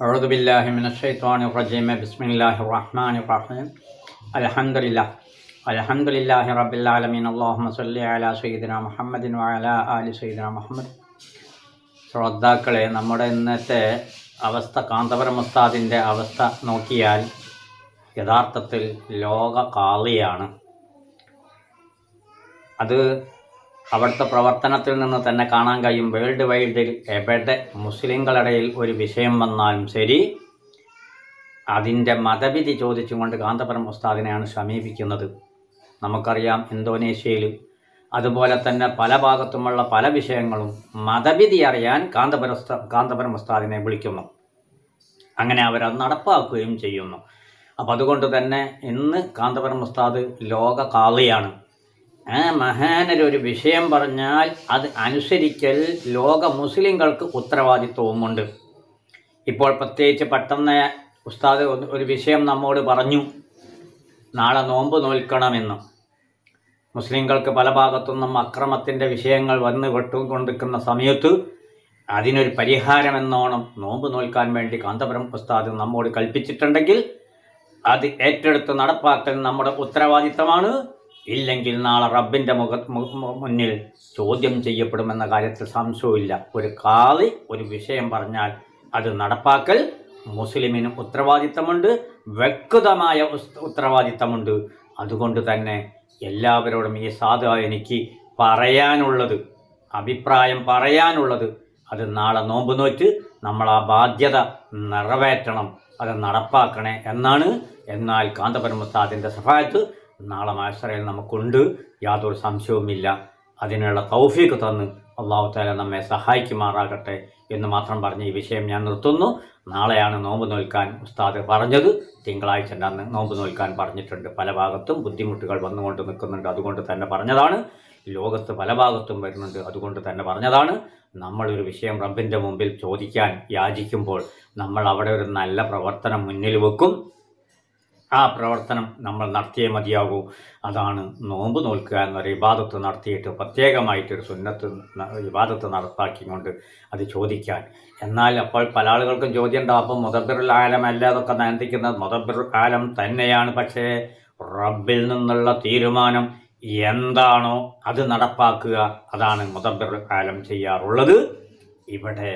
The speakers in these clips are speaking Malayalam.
അഴുതു ബില്ലാഹി മിനഷൈത്വാണി റജീമ ബിസ്മില്ലാഹി റഹ്മാൻ റഹീം അലഹദില്ല അലഹദില്ലാഹി റബില്ലാലമീൻ അള്ളാഹു സല്ലി അല സയ്യിദിന മുഹമ്മദിൻ വഅല ആലി സയ്യിദിന മുഹമ്മദ് ശ്രോതാക്കളെ നമ്മുടെ ഇന്നത്തെ അവസ്ഥ കാന്തപുരം ഉസ്താദിന്റെ അവസ്ഥ നോക്കിയാൽ യഥാർത്ഥത്തിൽ ലോക കാളിയാണ് അത് അവിടുത്തെ പ്രവർത്തനത്തിൽ നിന്ന് തന്നെ കാണാൻ കഴിയും. വേൾഡ് വൈഡിൽ എവിടെ മുസ്ലിങ്ങളിടയിൽ ഒരു വിഷയം വന്നാലും ശരി അതിന്റെ മതവിധി ചോദിച്ചുകൊണ്ട് കാന്തപുരം ഉസ്താദിനെയാണ് സമീപിക്കുന്നത്. നമുക്കറിയാം ഇന്തോനേഷ്യയിൽ അതുപോലെ തന്നെ പല ഭാഗത്തുമുള്ള പല വിഷയങ്ങളും മതവിധി അറിയാൻ കാന്തപുര കാന്തപുരം ഉസ്താദിനെ വിളിക്കുന്നു. അങ്ങനെ അവരത് നടപ്പാക്കുകയും ചെയ്യുന്നു. അപ്പം അതുകൊണ്ട് തന്നെ ഇന്ന് കാന്തപുരം ഉസ്താദ് ലോക കാളിയാണ് ആ മഹാനരൊരു വിഷയം പറഞ്ഞാൽ അത് അനുസരിക്കൽ ലോക മുസ്ലിങ്ങൾക്ക് ഉത്തരവാദിത്വവുമുണ്ട്. ഇപ്പോൾ പ്രത്യേകിച്ച് പെട്ടെന്ന് ഉസ്താദ് ഒരു വിഷയം നമ്മോട് പറഞ്ഞു. നാളെ നോമ്പ് നോൽക്കണമെന്ന്. മുസ്ലിങ്ങൾക്ക് പല ഭാഗത്തുനിന്നും അക്രമത്തിന്റെ വിഷയങ്ങൾ വന്ന് വെട്ടുകൊണ്ടിരിക്കുന്ന സമയത്ത് അതിനൊരു പരിഹാരമെന്നോണം നോമ്പ് നോൽക്കാൻ വേണ്ടി കാന്തപുരം ഉസ്താദ് നമ്മോട് കൽപ്പിച്ചിട്ടുണ്ടെങ്കിൽ അത് ഏറ്റെടുത്ത് നടപ്പാക്കൽ നമ്മുടെ ഉത്തരവാദിത്തമാണ് ഇല്ലെങ്കിൽ നാളെ റബ്ബിന്റെ മുഖ മുന്നിൽ ചോദ്യം ചെയ്യപ്പെടുമെന്ന കാര്യത്തിൽ സംശയമില്ല ഒരു കാളി ഒരു വിഷയം പറഞ്ഞാൽ അത് നടപ്പാക്കൽ മുസ്ലിമിന് ഉത്തരവാദിത്തമുണ്ട് വ്യക്തമായ ഉത്തരവാദിത്തമുണ്ട്. അതുകൊണ്ട് തന്നെ എല്ലാവരോടും ഈ സാധു എനിക്ക് പറയാനുള്ളത് അഭിപ്രായം പറയാനുള്ളത് അത് നാളെ നോമ്പ് നോറ്റ് നമ്മൾ ആ ബാധ്യത നിറവേറ്റണം അത് നടപ്പാക്കണേ എന്നാണ്. എന്നാൽ കാന്തപുരം ഉസ്താദിന്റെ സഹായത്ത് നാളെ മാഷറയിൽ നമുക്കുണ്ട്. യാതൊരു സംശയവുമില്ല. അതിനുള്ള തൗഫീക്ക് തന്ന് അള്ളാഹു താല നമ്മെ സഹായിക്കുമാറാകട്ടെ എന്ന് മാത്രം പറഞ്ഞ് ഈ വിഷയം ഞാൻ നിർത്തുന്നു. നാളെയാണ് നോമ്പ് നോൽക്കാൻ ഉസ്താദ് പറഞ്ഞത്. തിങ്കളാഴ്ച അന്ന് നോമ്പ് നോൽക്കാൻ പറഞ്ഞിട്ടുണ്ട്. പല ഭാഗത്തും ബുദ്ധിമുട്ടുകൾ വന്നുകൊണ്ട് നിൽക്കുന്നുണ്ട്. അതുകൊണ്ട് തന്നെ പറഞ്ഞതാണ്. ലോകത്ത് പല ഭാഗത്തും വരുന്നുണ്ട്. അതുകൊണ്ട് തന്നെ പറഞ്ഞതാണ്. നമ്മളൊരു വിഷയം റബ്ബിന്റെ മുമ്പിൽ ചോദിക്കാൻ യാചിക്കുമ്പോൾ നമ്മൾ അവിടെ ഒരു നല്ല പ്രവർത്തനം മുന്നിൽ വെക്കും. ആ പ്രവർത്തനം നമ്മൾ നടത്തിയേ മതിയാകൂ. അതാണ് നോമ്പ് നോൽക്കുക എന്നൊരു വിവാദത്ത് നടത്തിയിട്ട് പ്രത്യേകമായിട്ടൊരു സുന്നത്ത് വിവാദത്ത് നടപ്പാക്കിക്കൊണ്ട് അത് ചോദിക്കാൻ. എന്നാൽ അപ്പോൾ പല ആളുകൾക്കും ചോദ്യം ഉണ്ടാവും അപ്പം മുദബിറുൽ ആലം അല്ല അതൊക്കെ നയന്തിക്കുന്നത് മുദബിറുൽ ആലം തന്നെയാണ്. പക്ഷേ റബ്ബിൽ നിന്നുള്ള തീരുമാനം എന്താണോ അത് നടപ്പാക്കുക അതാണ് മുതബിറുൽ ആലം ചെയ്യാറുള്ളത്. ഇവിടെ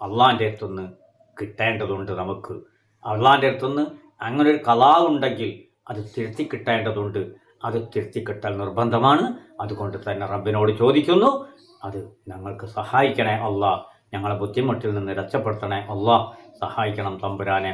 അള്ളാന്റെ അടുത്തുനിന്ന് കിട്ടേണ്ടതുണ്ട് നമുക്ക്. അള്ളാന്റെ അടുത്തുനിന്ന് അങ്ങനെ ഒരു കലാവുണ്ടെങ്കിൽ അത് തിരുത്തി കിട്ടേണ്ടതുണ്ട് അത് തിരുത്തി കിട്ടൽ നിർബന്ധമാണ്. അതുകൊണ്ട് തന്നെ റബ്ബിനോട് ചോദിക്കുന്നു. അത് ഞങ്ങൾക്ക് സഹായിക്കണേ അല്ല ഞങ്ങളെ ബുദ്ധിമുട്ടിൽ നിന്ന് രക്ഷപ്പെടുത്തണേ അല്ല സഹായിക്കണം തമ്പുരാനെ.